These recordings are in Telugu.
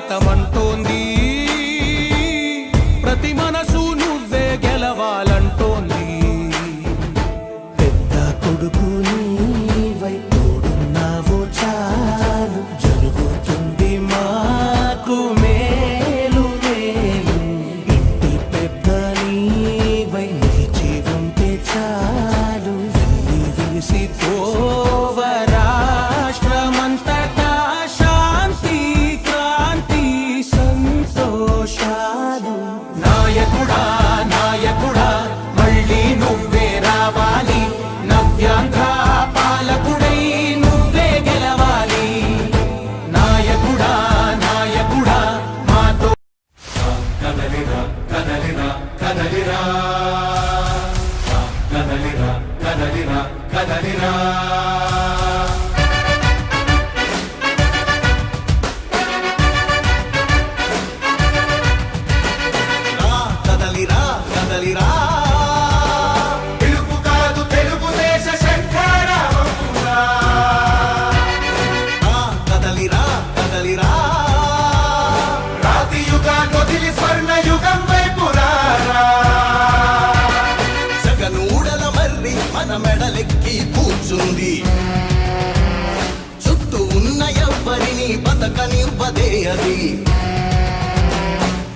భారతమంటూ కదలిరా. బ్రతకనివ్వదే అది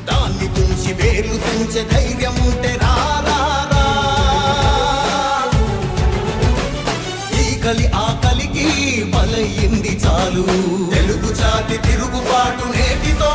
దాన్ని తుంచి వేలు తుంచే ధైర్యం ఉంటే రారా ఈ కలి ఆ కలికి బలయింది చాలు. తెలుగు చాటి తిరుగుబాటు నేటితో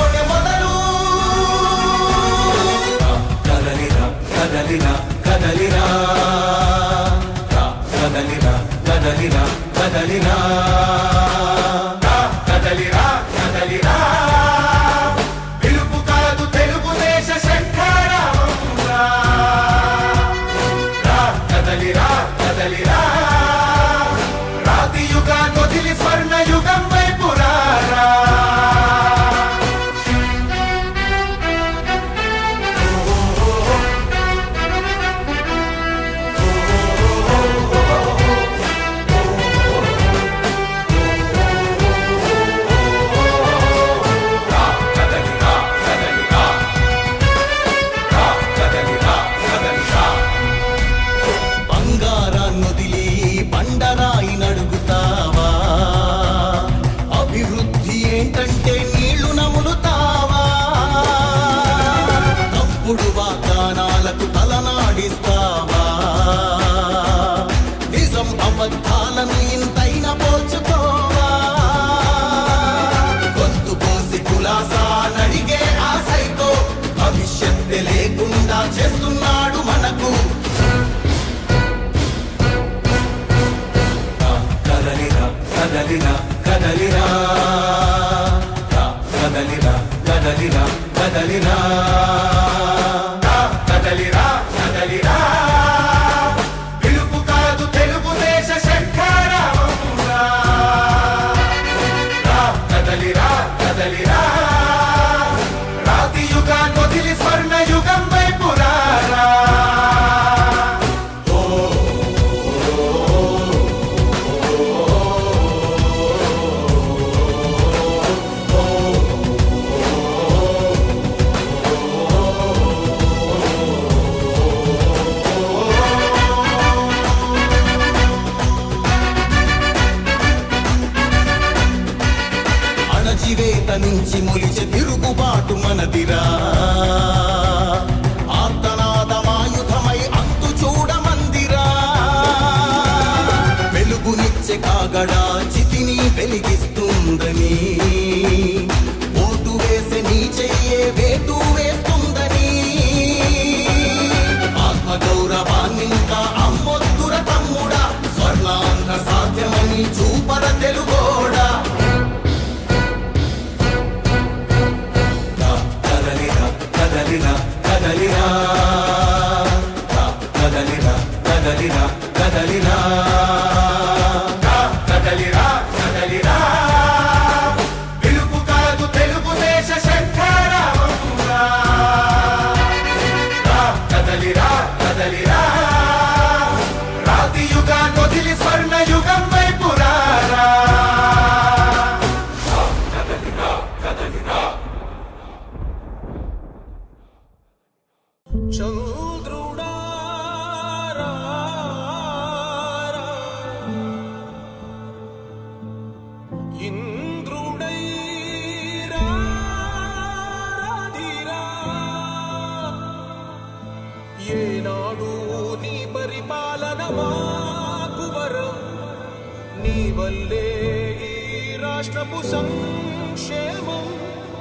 కదిరా కదలిరా. ಕಾಗಡಾಚಿ కదలిరా ఏనాడు నీ పరిపాలన మాకు నీ వల్లే రాష్ట్రపు సంక్షేమం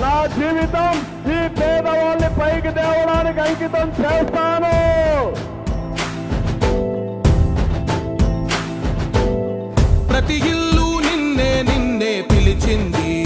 నా జీవితం ఈ పేదవాళ్ళని పైకి తేవడానికి అంకితం చేస్తాను. ప్రతి ఇల్లు నిన్నే నిన్నే పిలిచింది.